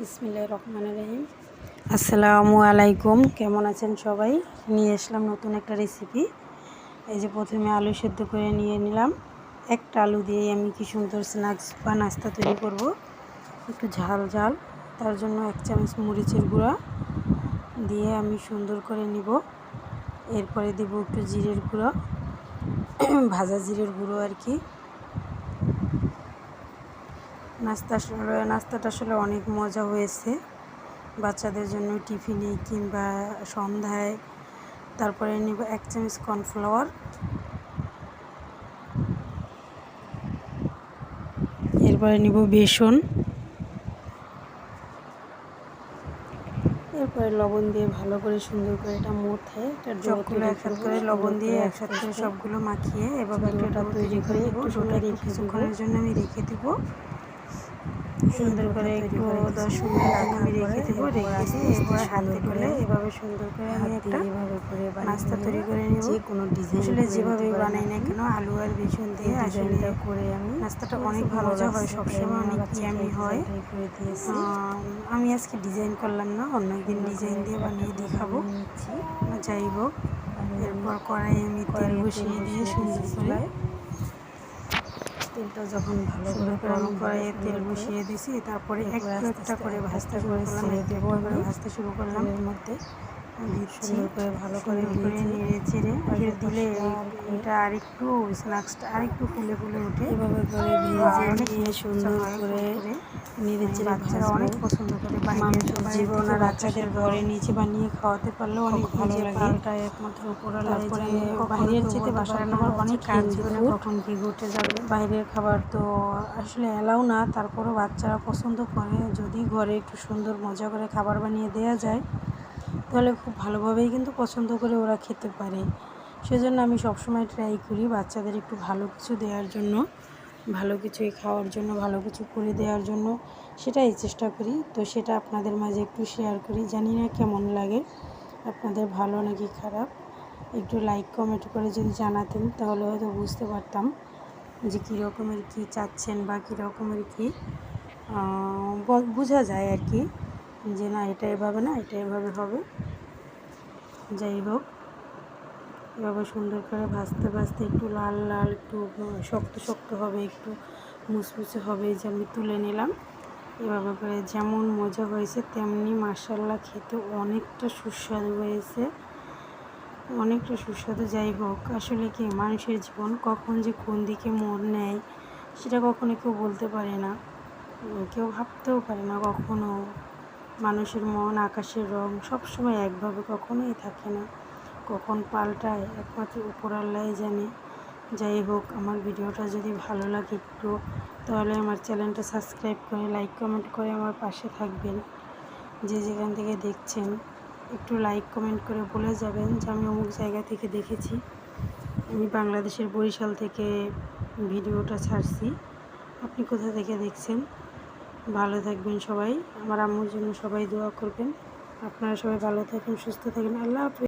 বিসমিল্লাহ রহমান রহিম। আসসালামু আলাইকুম, কেমন আছেন সবাই? নিয়ে আসলাম নতুন একটা রেসিপি এই যে প্রথমে আলু সেদ্ধ করে নিয়ে নিলাম। একটা আলু দিয়ে আমি কি সুন্দর স্ন্যাক্স বা নাস্তা তৈরি করব। একটু ঝাল ঝাল। তার জন্য এক চামচ মরিচের গুঁড়া দিয়ে আমি সুন্দর করে নিব। এরপরে দেব একটু জিরের গুঁড়ো, ভাজা জিরের গুঁড়ো আর কি। নাস্তা নাস্তাটা আসলে অনেক মজা হয়েছে। বাচ্চাদের জন্য টিফিনে কিংবা সন্ধ্যায়। তারপরে নিব এক চামচ কর্নফ্লাওয়ার। এরপরে নিব বেসন। এরপরে লবণ দিয়ে ভালো করে সুন্দর করে এটা এটা সবগুলো একসাথে করে লবণ দিয়ে একসাথে করে সবগুলো মাখিয়ে এভাবে একটা তৈরি করে একটু কিছুক্ষণের জন্য আমি রেখে দেবো। সুন্দর করে একটু দশ মিনিট আমি রেখে দেবো রেখে দিয়ে হাতে করে এভাবে সুন্দর করে আমি একটা এভাবে করে নাস্তা তৈরি করে নিব। যে কোনো ডিজাইন আসলে যেভাবে বানাই না কেন আলু আর বেসন দিয়ে আসলে করে আমি নাস্তাটা অনেক ভালো যা হয় সবসময় অনেক ইয়ামি হয়। আমি আজকে ডিজাইন করলাম না অন্য একদিন ডিজাইন দিয়ে বানিয়ে দেখাবো। যাই হোক এরপর কড়াই আমি তেল বসিয়ে দিয়ে সুন্দর করে তেলটা যখন ভালো করে গরম কড়াইয়ে তেল বসিয়ে দিছি তারপরে একটু একটা করে ভাজতে দেবো এবারে ভাজতে শুরু করলাম। এর মধ্যে। সুন্দর করে ভালো করে করে নেড়ে চেড়ে ফের দিলে এটা আরেকটু স্ন্যাক্সটা আরেকটু ফুলে ফুলে ওঠে। এভাবে করে ভেজে নিয়ে সুন্দর করে নেড়ে চেড়ে বাচ্চারা অনেক পছন্দ করে মানুষের জীবন আর বাচ্চাদের ঘরে নিচে বানিয়ে খাওয়াতে পারলেও অনেক ভালো লাগে। একমাত্র উপরে তারপরে বাইরের চেতে বাসার অনেক কাজ কখন কি ঘটে যাবে। বাইরের খাবার তো আসলে এলাও না তারপরও বাচ্চারা পছন্দ করে। যদি ঘরে একটু সুন্দর মজা করে খাবার বানিয়ে দেওয়া যায় তাহলে খুব ভালোভাবেই কিন্তু পছন্দ করে ওরা খেতে পারে। সেজন্য আমি সবসময় ট্রাই করি বাচ্চাদের একটু ভালো কিছু দেওয়ার জন্য, ভালো কিছুই খাওয়ার জন্য, ভালো কিছু করে দেওয়ার জন্য, সেটাই চেষ্টা করি। তো সেটা আপনাদের মাঝে একটু শেয়ার করি, জানি না কেমন লাগে, আপনাদের ভালো নাকি খারাপ? একটু লাইক কমেন্ট করে যদি জানাতেন, তাহলে হয়তো বুঝতে পারতাম যে কী রকমের কী চাচ্ছেন বা কী রকমের কী বোঝা যায় আর কি। যে না, এটা এভাবে না, এটা এভাবে হবে। যাই হোক, এভাবে সুন্দর করে ভাজতে ভাজতে একটু লাল লাল, একটু শক্ত শক্ত হবে, একটু মুসমুসে হবে যে আমি তুলে নিলাম। এভাবে করে যেমন মজা হয়েছে, তেমনি মার্শাল্লাহ খেতে অনেকটা সুস্বাদু হয়েছে। অনেকটা সুস্বাদু, যাই হোক, আসলে কি মানুষের জীবন কখন যে কোন দিকে মোড় নেয়, সেটা কখনো কেউ বলতে পারে না। কেউ ভাবতেও পারে না কখনো। মানুষের মন, আকাশের রং সবসময় একভাবে কখনোই থাকে না। কখন পাল্টায় একমাত্র উপরাল্লাই জানে। যাই হোক, আমার ভিডিওটা যদি ভালো লাগে একটু, তাহলে আমার চ্যানেলটা সাবস্ক্রাইব করে, লাইক, কমেন্ট করে আমার পাশে থাকবেন। যে যেখান থেকে দেখছেন, একটু লাইক, কমেন্ট করে বলে যাবেন যে আমি অমুক জায়গা থেকে দেখেছি। আমি বাংলাদেশের বরিশাল থেকে ভিডিওটা ছাড়ছি। আপনি কোথা থেকে দেখছেন? ভালো থাকবেন সবাই। আমার আম্মুর জন্য সবাই দোয়া করবেন। আপনারা সবাই ভালো থাকেন, সুস্থ থাকেন। আল্লাহ হাফিজ।